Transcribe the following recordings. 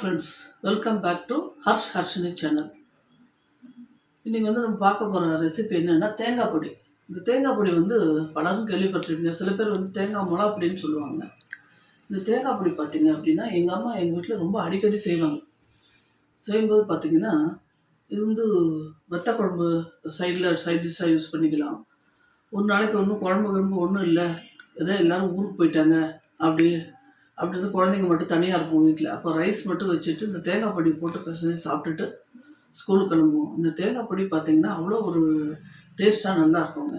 Friends welcome back to Harsh Harshini channel இன்றைக்கி வந்து நம்ம பார்க்க போகிற ரெசிபி என்னென்னா தேங்காய் பொடி. இந்த தேங்காய் பொடி வந்து பலரும் கேள்விப்பட்டிருக்கீங்க சில பேர் வந்து தேங்காய் மொளா பொடின்னு சொல்லுவாங்க. இந்த தேங்காய் பொடி பார்த்தீங்க அப்படின்னா எங்கள் அம்மா எங்கள் வீட்டில் ரொம்ப அடிக்கடி செய்வாங்க. செய்யும்போது பார்த்தீங்கன்னா இது வந்து வெத்த குழம்பு சைடில் சைட் டிஷ்ஷாக யூஸ் பண்ணிக்கலாம். ஒரு நாளைக்கு ஒன்றும் குழம்பு குழம்பு ஒன்றும் இல்லை. ஏதோ எல்லோரும் ஊருக்கு போயிட்டாங்க. அப்படி அப்படி வந்து குழந்தைங்க மட்டும் தனியாக இருப்போம் வீட்டில் அப்போ ரைஸ் மட்டும் வச்சுட்டு இந்த தேங்காய் பொடி போட்டு பிசைஞ்சு சாப்பிட்டுட்டு ஸ்கூலுக்கு கிளம்புவோம். இந்த தேங்காய் பொடி பார்த்திங்கன்னா அவ்வளோ ஒரு டேஸ்ட்டாக நல்லா இருக்குங்க.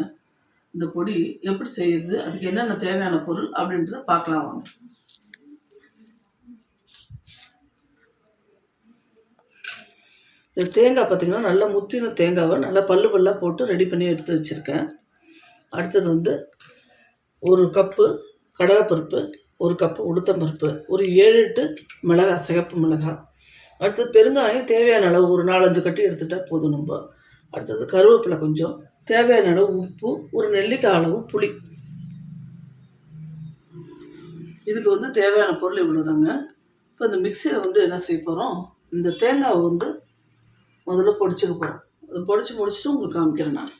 இந்த பொடி எப்படி செய்யுது அதுக்கு என்னென்ன தேவையான பொருள் அப்படின்றத பார்க்கலாம் வாங்க. இந்த தேங்காய் பார்த்தீங்கன்னா நல்லா முத்தின தேங்காவை நல்லா பல்லு பல்லாக போட்டு ரெடி பண்ணி எடுத்து வச்சுருக்கேன். அடுத்தது வந்து ஒரு கப்பு கடலைப்பருப்பு ஒரு கப்பு உளுத்தம்பருப்பு ஒரு ஏழு எட்டு மிளகாய் சிகப்பு மிளகாய் அடுத்தது பெருங்காயம் தேவையான அளவு ஒரு நாலஞ்சு கட்டி எடுத்துட்டால் போதும் நம்ம. அடுத்தது கருவேப்பிலை கொஞ்சம். தேவையான அளவு உப்பு ஒரு நெல்லிக்காய் அளவு புளி. இதுக்கு வந்து தேவையான பொருள் இவ்வளோதாங்க இப்போ இந்த மிக்சியில் வந்து என்ன செய்ய போகிறோம் இந்த தேங்காவை வந்து முதல்ல பொடிச்சுக்க போகிறோம் அதை பொடிச்சு முடிச்சுட்டு உங்களுக்கு காமிக்கிறேன் நான்.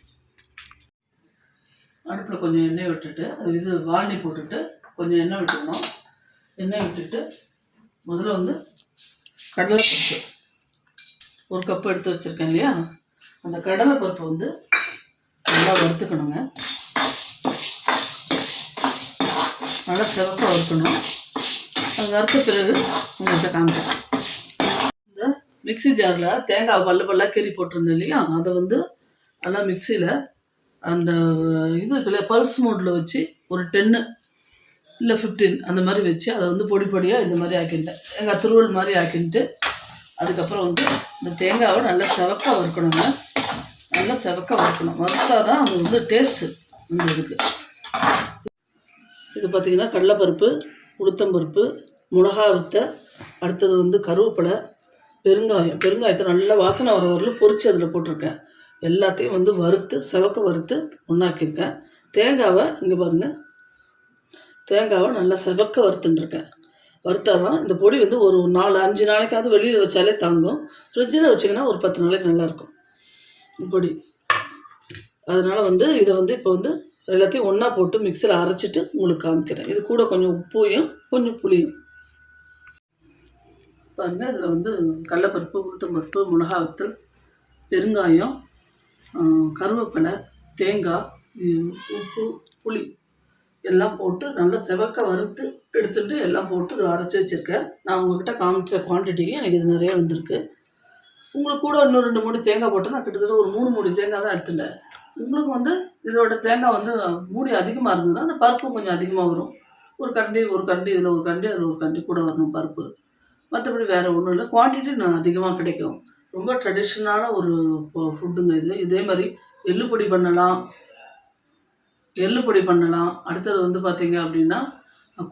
அடுப்பில் கொஞ்சம் எண்ணெய் விட்டுட்டு இது வாழி போட்டுட்டு கொஞ்சம் எண்ணெய் விட்டுக்கணும். எண்ணெய் விட்டுட்டு முதல்ல வந்து கடலைப்பருப்பு ஒரு கப்பு எடுத்து வச்சுருக்கேன் இல்லையா? அந்த கடலைப்பருப்பை வந்து நல்லா வறுத்துக்கணுங்க. நல்லா சிறப்பாக வறுக்கணும். அது வறுத்த பிறகு உங்கள்கிட்ட காமிக்கிறேன். இந்த மிக்ஸி ஜாரில் தேங்காய் பல்லு பல்லாக கீறி போட்டிருந்தேன் இல்லையா? அதை வந்து நல்லா மிக்சியில் அந்த இது இருக்குல்ல பல்ஸ் மோட்டில் வச்சு ஒரு டென்னு இல்லை ஃபிஃப்டீன் அந்த மாதிரி வச்சு அதை வந்து பொடி பொடியாக இந்த மாதிரி ஆக்கிட்டேன் எங்கள் துருவல் மாதிரி ஆக்கின்ட்டு அதுக்கப்புறம் வந்து இந்த தேங்காவை நல்லா செவக்க வறுக்கணுங்க. நல்லா செவக்க வறுக்கணும். வறுத்தா தான் அது வந்து டேஸ்ட்டு இந்த இதுக்கு இது பார்த்திங்கன்னா கடலைப்பருப்பு உளுத்தம்பருப்பு மிளகா வித்தை அடுத்தது வந்து கருவேப்பிலை பெருங்காயம். பெருங்காயத்தை நல்லா வாசனை வர வரலும் பொரித்து அதில் போட்டிருக்கேன். எல்லாத்தையும் வந்து வறுத்து செவக்க வறுத்து ஒன்றாக்கியிருக்கேன் தேங்காவை இங்கே பாருங்கள் தேங்காவை நல்லா செவக்க வறுத்துட்டுருக்கேன் வறுத்தாதான் இந்த பொடி வந்து ஒரு நாலு அஞ்சு நாளைக்காவது வெளியில் வச்சாலே தாங்கும். ஃப்ரிட்ஜில் வச்சிங்கன்னா ஒரு பத்து நாளைக்கு நல்லாயிருக்கும். பொடி. அதனால் வந்து இதை வந்து இப்போ வந்து எல்லாத்தையும் ஒன்றா போட்டு மிக்சியில் அரைச்சிட்டு உங்களுக்கு காமிக்கிறேன். இது கூட கொஞ்சம் உப்பையும் கொஞ்சம் புளியும். பாருங்கள் இதில் வந்து கடலப்பருப்பு உளுத்தம்பருப்பு மிளகா வத்தல் பெருங்காயம் கருவேப்பிலை தேங்காய் உப்பு புளி. எல்லாம் போட்டு நல்லா செவக்க வறுத்து எடுத்துட்டு எல்லாம் போட்டு இதை அரைச்சி வச்சுருக்கேன். நான் உங்கள்கிட்ட காமிச்ச குவான்டிட்டிக்கு எனக்கு இது நிறைய வந்திருக்கு. உங்களுக்கு கூட இன்னும் ரெண்டு மூடி தேங்காய் போட்டு நான் கிட்டத்தட்ட ஒரு மூணு மூடி தேங்காய் தான் எடுத்துட்டேன். உங்களுக்கு வந்து இதோட தேங்காய் வந்து மூடி அதிகமாக இருந்ததுன்னா அந்த பருப்பு கொஞ்சம் அதிகமாக வரும். ஒரு கண்டி ஒரு கண்டி இதில் ஒரு கண்டி அதில் ஒரு கண்டி கூட வரணும் பருப்பு. மற்றபடி வேறு ஒன்றும் இல்லை. குவான்டிட்டி நான் அதிகமாக கிடைக்கும். ரொம்ப ட்ரெடிஷ்னலான ஒரு ஃபுட்டுங்க இது. இதே மாதிரி எள்ளுப்பொடி பண்ணலாம். எள்ளு பொடி பண்ணலாம். அடுத்தது வந்து பார்த்திங்க அப்படின்னா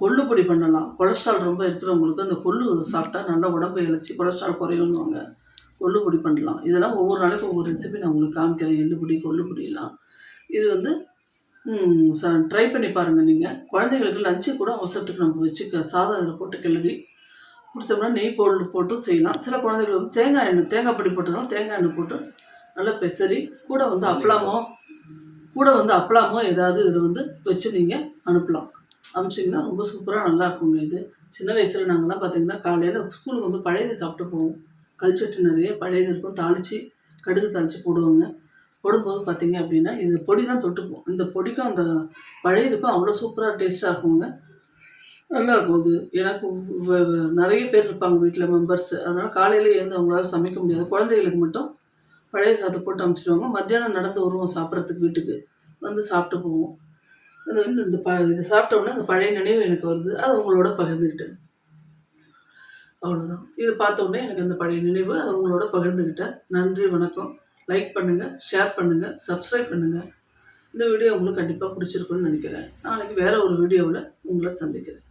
கொள்ளு பொடி பண்ணலாம். கொலஸ்ட்ரால் ரொம்ப இருக்கிறவங்களுக்கு அந்த கொள்ளு சாப்பிட்டா நல்லா உடம்பு இழைச்சி கொலஸ்ட்ரால் குறையும்னுவாங்க. கொள்ளு பொடி பண்ணலாம். இதெல்லாம் ஒவ்வொரு நாளைக்கும் ஒவ்வொரு ரெசிபி நான் உங்களுக்கு காமிக்கிறேன். எள்ளு பொடி கொள்ளு பொடியெல்லாம் இது வந்து ட்ரை பண்ணி பாருங்கள் நீங்கள் குழந்தைங்களுக்கு லஞ்சு கூட அவசரத்துக்கு நம்ம வச்சுக்க சாதம் அதில் போட்டு கிளறி கொடுத்தோம்னா நெய் பொருள் போட்டும் செய்யலாம். சில குழந்தைகள் வந்து தேங்காய் எண்ணெய் தேங்காய் பொடி போட்டதுனால தேங்காய் எண்ணெய் போட்டு நல்லா பெசரி கூட வந்து அப்பளமோ கூட வந்து அப்பளமோ ஏதாவது இதில் வந்து வச்சு நீங்கள் அனுப்பலாம். அனுப்பிச்சிங்கன்னா ரொம்ப சூப்பராக நல்லாயிருக்குங்க இது. சின்ன வயசில் நாங்கள்லாம் பார்த்தீங்கன்னா காலையில் ஸ்கூலுக்கு வந்து பழையது சாப்பிட்டு போவோம். கல்ச்சட்டு நிறைய பழையது இருக்கும். தாளித்து கடுகு தாளித்து போடுவாங்க. போடும்போது பார்த்தீங்க அப்படின்னா இது பொடி தான் தொட்டுப்போம். இந்த பொடிக்கும் அந்த பழையதுக்கும் அவ்வளோ சூப்பராக டேஸ்ட்டாக இருக்குங்க. நல்லா இருக்கும் அது. எனக்கு நிறைய பேர் இருப்பாங்க வீட்டில் மெம்பர்ஸ். அதனால் காலையில் எழுந்து அவங்களால சமைக்க முடியாது. குழந்தைகளுக்கு மட்டும் பழைய சாதத்தை போட்டு அமுச்சிடுவாங்க. மத்தியானம் நடந்து வருவோம் சாப்பிட்றதுக்கு வீட்டுக்கு வந்து சாப்பிட்டு போவோம். அது வந்து இந்த ப இதை சாப்பிட்டோன்னே அந்த பழைய நினைவு எனக்கு வருது. அது உங்களோட பகிர்ந்துக்கிட்டேன் அவ்வளோதான் இது பார்த்தோன்னே எனக்கு அந்த பழைய நினைவு அதை உங்களோட பகிர்ந்துக்கிட்டேன் நன்றி வணக்கம். லைக் பண்ணுங்கள் ஷேர் பண்ணுங்கள் சப்ஸ்கிரைப் பண்ணுங்கள் இந்த வீடியோ உங்களுக்கு கண்டிப்பாக பிடிச்சிருக்குன்னு நினைக்கிறேன். நாளைக்கு வேறு ஒரு வீடியோவில் உங்களை சந்திக்கிறேன்.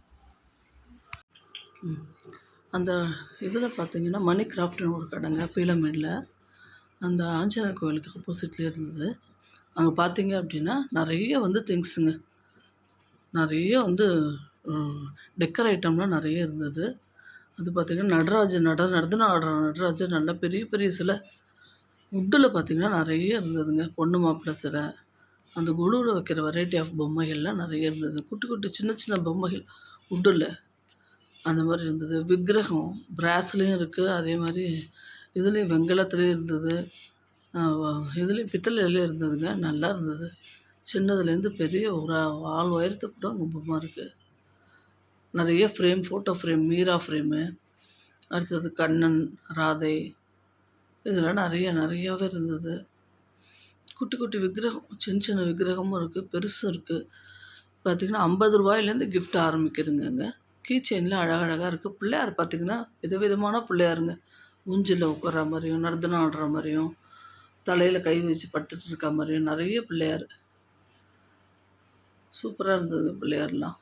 அந்த இதில் பார்த்தீங்கன்னா மணி கிராஃப்ட்னு ஒரு கடைங்க பீலமேடில் அந்த ஆஞ்சநேயர் கோவிலுக்கு ஆப்போசிட்லேயே இருந்தது. அங்கே பார்த்தீங்க அப்படின்னா நிறைய வந்து திங்ஸுங்க நிறைய வந்து டெக்கர் ஐட்டம்லாம் நிறைய இருந்தது. அது பார்த்திங்கன்னா நடராஜன் நட நடனம் ஆடுற நடராஜன் நல்ல பெரிய பெரிய சிலை. உட்டில் பார்த்திங்கன்னா நிறைய இருந்ததுங்க. பொண்ணு மாப்பிள்ளை சிலை. அந்த குழுவில் வைக்கிற வெரைட்டி ஆஃப் பொம்மைகள்லாம் நிறைய இருந்தது. குட்டி குட்டி சின்ன சின்ன பொம்மைகள் உட்டில் அந்த மாதிரி இருந்தது. விக்கிரகம் பிராஸ்லேயும் இருக்குது அதே மாதிரி இதுலேயும் வெண்கலத்துலேயும் இருந்தது. இதுலேயும் பித்தளையிலையும் இருந்ததுங்க. நல்லா இருந்தது. சின்னதுலேருந்து பெரிய ஒரு ஆள் உயரத்துக்கு கூட அங்கே பொம்மை இருக்குது நிறைய frame photo frame Meera frame அடுத்தது கண்ணன் ராதை. இதெல்லாம் நிறைய நிறையாவே இருந்தது. குட்டி குட்டி விக்கிரகம் சின்ன சின்ன விக்கிரகமும் இருக்குது பெருசும் இருக்குது பார்த்திங்கன்னா ஐம்பது ரூபாயிலேருந்து கிஃப்ட் ஆரம்பிக்குதுங்க கீ செயின்லாம் அழகழகாக இருக்குது பிள்ளையார் பார்த்திங்கன்னா விதவிதமான பிள்ளையாருங்க. ஊஞ்சில் உட்கார மாதிரியும் நடனம் ஆடுற மாதிரியும் தலையில் கை வச்சு படுத்துட்டு இருக்க மாதிரியும் நிறைய பிள்ளையார். சூப்பராக இருந்தது பிள்ளையார்லாம்.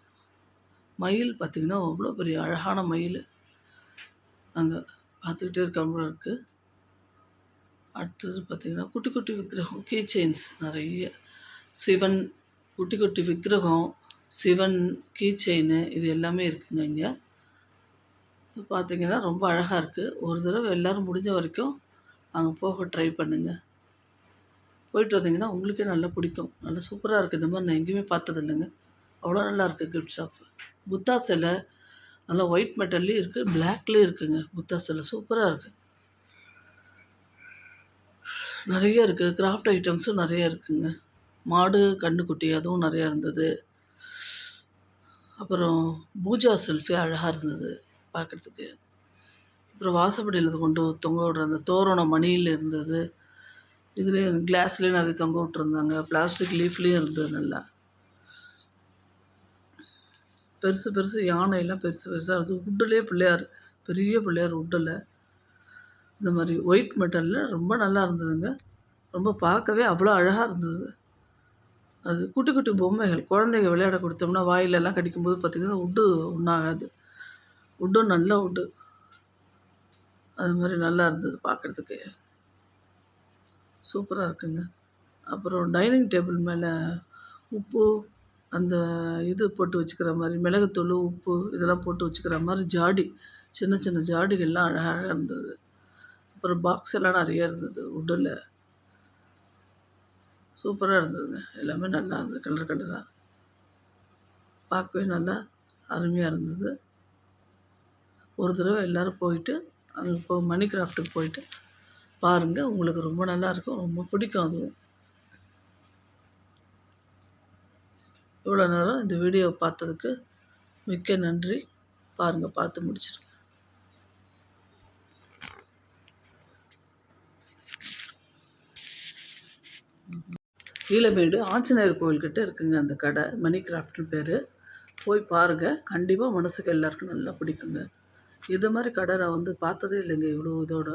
மயில் பார்த்திங்கன்னா அவ்வளோ பெரிய அழகான மயில். அங்கே பார்த்துக்கிட்டே இருக்க மாதிரி இருக்குது அடுத்தது பார்த்திங்கன்னா குட்டி குட்டி விக்கிரகம் கீ செயின்ஸ் நிறைய. சிவன் குட்டி குட்டி விக்கிரகம் சிவன் கீ செயின் இது எல்லாமே இருக்குங்க இங்கே. பார்த்திங்கன்னா ரொம்ப அழகாக இருக்குது ஒரு தடவை எல்லோரும் முடிஞ்ச வரைக்கும் அங்கே போக ட்ரை பண்ணுங்கள் போயிட்டு வந்தீங்கன்னா உங்களுக்கே நல்லா பிடிக்கும். நல்லா சூப்பராக இருக்குது இந்த மாதிரி நான் எங்கேயுமே பார்த்தது இல்லைங்க. அவ்வளோ நல்லா இருக்குது கிஃப்ட் ஷாப் புத்தா சிலை நல்லா ஒயிட் மெட்டல்லையும் இருக்குது பிளாக்லேயும் இருக்குதுங்க புத்தா சிலை சூப்பராக இருக்குது நிறைய இருக்குது கிராஃப்ட் ஐட்டம்ஸும் நிறைய இருக்குதுங்க மாடு கண்ணுக்குட்டி அதுவும் நிறையா இருந்தது. அப்புறம் பூஜா செல்ஃபி அழகாக இருந்தது. பார்க்குறதுக்கு. அப்புறம் வாசப்படியில் கொண்டு தொங்க விடுற அந்த தோரணம் மணியில் இருந்தது. இதுலேயும் கிளாஸ்லேயும் நிறைய தொங்க விட்ருந்தாங்க பிளாஸ்டிக் லீஃப்லேயும் இருந்தது நல்லா. பெருசு பெருசு யானையெல்லாம் பெருசு பெருசாக இருந்தது. உட்டுலேயே பிள்ளையார் பெரிய பிள்ளையார் உட்டில் இந்த மாதிரி ஒயிட் மெட்டலில் ரொம்ப நல்லா இருந்ததுங்க. ரொம்ப பார்க்கவே அவ்வளோ அழகாக இருந்தது. அது குட்டி குட்டி பொம்மைகள். குழந்தைங்க விளையாட கொடுத்தோம்னா வாயிலெல்லாம் கடிக்கும்போது பார்த்திங்கன்னா உட்டு ஒன்றாகாது உட்டும் நல்ல உட்டு. அது மாதிரி நல்லா இருந்தது பார்க்குறதுக்கு. சூப்பராக இருக்குங்க. அப்புறம் டைனிங் டேபிள் மேலே உப்பு அந்த இது போட்டு வச்சுக்கிற மாதிரி மிளகுத்தூள் உப்பு இதெல்லாம் போட்டு வச்சுக்கிற மாதிரி ஜாடி சின்ன சின்ன ஜாடிகள்லாம் அழகாக இருந்தது. அப்புறம் பாக்ஸ் எல்லாம் நிறைய இருந்தது உட்டில். சூப்பராக இருந்ததுங்க. எல்லாமே நல்லா இருந்தது கலர் கலராக பார்க்கவே நல்லா அருமையாக இருந்தது. ஒரு தடவை எல்லோரும் போயிட்டு அங்கே போ மணி கிராஃப்ட்டுக்கு போய்ட்டு பாருங்கள் உங்களுக்கு ரொம்ப நல்லாயிருக்கும் ரொம்ப பிடிக்கும் அதுவும். இவ்வளோ நேரம் இந்த வீடியோவை பார்த்ததுக்கு மிக்க நன்றி. பாருங்கள் பார்த்து முடிச்சிருங்க. கீழமேடு ஆஞ்சநேயர் கோயில்கிட்ட இருக்குங்க அந்த கடை. மணி கிராஃப்ட்னு பேர். போய் பாருங்கள் கண்டிப்பாக மனசுக்கு எல்லாருக்கும் நல்லா பிடிக்குங்க. இது மாதிரி கடை நான் வந்து பார்த்ததே இல்லைங்க இவ்வளோ இதோட.